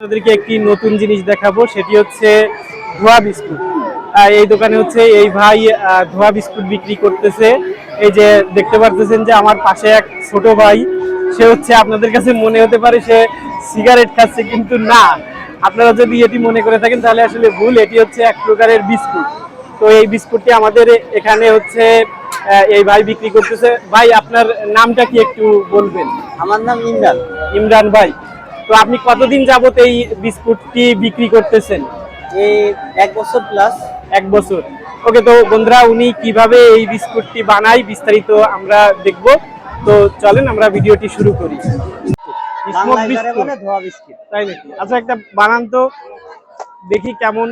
আপনাদেরকে একটি নতুন জিনিস দেখাবো সেটি হচ্ছে ধোয়া বিস্কুট। এই দোকানে হচ্ছে এই ভাই ধোয়া বিস্কুট বিক্রি করতেছে। এই যে দেখতে পারতেছেন যে আমার পাশে এক ছোট ভাই সে হচ্ছে আপনাদের কাছে মনে হতে পারে সে সিগারেট খাচ্ছে কিন্তু না। আপনারা যদি এটি মনে করে থাকেন তাহলে আসলে ভুল এটি হচ্ছে এক প্রকারের বিস্কুট। তো এই বিস্কুটটি আমাদের এখানে হচ্ছে এই ভাই বিক্রি করতেছে। ভাই আপনার নামটা কি একটু বলবেন? আমার নাম ইমরান। ইমরান ভাই। তো আপনি কতদিন যাবত এই বিস্কুটটি বিক্রি করতেছেন? এই এক বছর প্লাস এক বছর। ওকে তো বন্ধুরা উনি কীভাবে এই বিস্কুটটি বানায় বিস্তারিত আমরা দেখব। তো চলেন আমরা ভিডিওটি শুরু করি। তাই নাকি? আচ্ছা একটা বানান তো দেখি কেমন।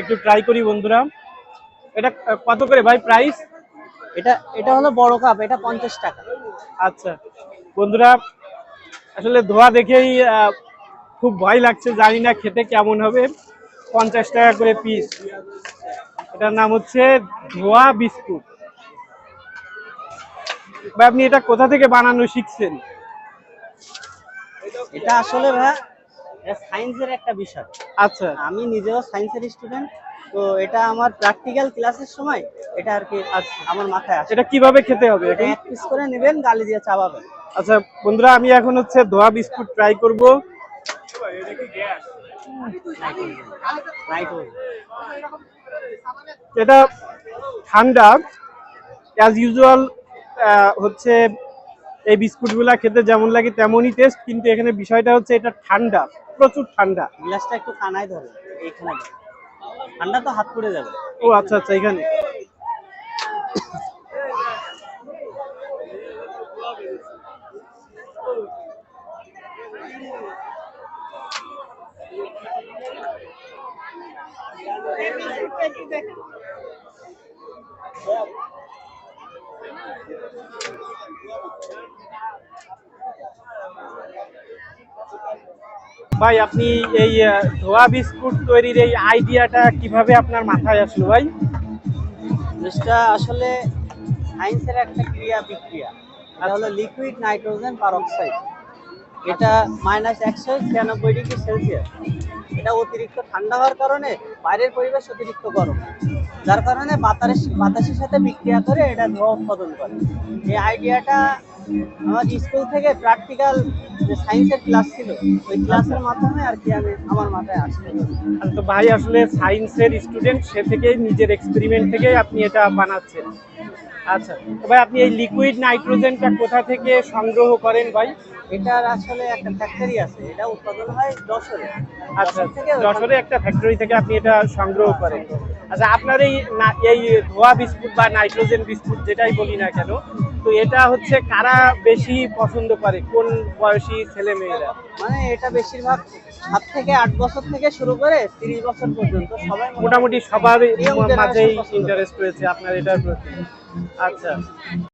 একটু ট্রাই করি বন্ধুরা। এটা কত করে ভাই প্রাইস এটা এটা হলো বড় কাপ এটা পঞ্চাশ টাকা। আচ্ছা। বন্ধুরা আসলে ধোয়া দেখেই খুব ভয় লাগছে জানি না খেতে কেমন হবে। পঞ্চাশ টাকা করে পিস এটার নাম হচ্ছে ধোয়া বিস্কুট। ভাই আপনি এটা কোথা থেকে বানানো শিখছেন? এটা আসলে ভাই সায়েন্সের একটা বিষয়। আচ্ছা। আমি নিজেও সায়েন্সের স্টুডেন্ট তো এটা আমার প্র্যাকটিক্যাল ক্লাসের সময় এটা আর কি আমার মাথায় আসে। এটা কীভাবে খেতে হবে এখন এক পিস করে নেবেন গালি দিয়ে চাবাবেন। আচ্ছা বন্ধুরা আমি এখন হচ্ছে ধোয়া বিস্কুট ট্রাই করব। এটা ঠান্ডা। অ্যাজ ইউজুয়াল হচ্ছে এই বিস্কুটগুলা খেতে যেমন লাগে তেমনই টেস্ট কিন্তু এখানে বিষয়টা হচ্ছে এটা ঠান্ডা প্রচুর ঠান্ডা। গ্লাসটা একটু কানায় ধরে এইখানে। ঠান্ডা তো হাত পুড়ে যাবে। ও আচ্ছা আচ্ছা এখানে। ভাই, আপনি এই ধোয়া বিস্কুট তৈরির এই আইডিয়াটা কীভাবে আপনার মাথায় আসলো ভাই? জিনিসটা আসলে সায়েন্সের একটা ক্রিয়া বিক্রিয়া। এটা হলো লিকুইড নাইট্রোজেন পারঅক্সাইড এটা মাইনাস একশো ছিয়ানব্বই ডিগ্রি সেলসিয়াস এটা অতিরিক্ত ঠান্ডা হওয়ার কারণে বাইরের পরিবেশ অতিরিক্ত গরম। যার কারণে বাতাসের বাতাসের সাথে বিক্রিয়া করে এটা ধোঁয়া উৎপাদন করে। এই আইডিয়াটা আমার স্কুল থেকে প্র্যাকটিক্যাল যে সায়েন্সের ক্লাস ছিল ওই ক্লাসের মাধ্যমে আর কি আমি আমার মাথায় আসলো তো ভাই আসলে সায়েন্সের স্টুডেন্ট সে থেকে নিজের এক্সপেরিমেন্ট থেকে আপনি এটা বানাচ্ছেন। আচ্ছা তো ভাই আপনি এই লিকুইড নাইট্রোজেনটা কোথা থেকে সংগ্রহ করেন ভাই? এটার আসলে একটা ফ্যাক্টরি আছে এটা উৎপাদন হয় যশোরে। আচ্ছা যশোরে একটা ফ্যাক্টরি থেকে আপনি এটা সংগ্রহ করেন। আচ্ছা আপনার এই এই ধোয়া বিস্কুট বা নাইট্রোজেন বিস্কুট যেটাই বলি না কেন তো এটা হচ্ছে কারা বেশি পছন্দ করে? কোন বয়সী ছেলে মেয়েরা? মানে এটা বেশিরভাগ সাত থেকে আট বছর থেকে শুরু করে তিরিশ বছর পর্যন্ত সবাই মোটামুটি সবার মাঝেই ইন্টারেস্ট রয়েছে আপনার এটার প্রতি। আচ্ছা।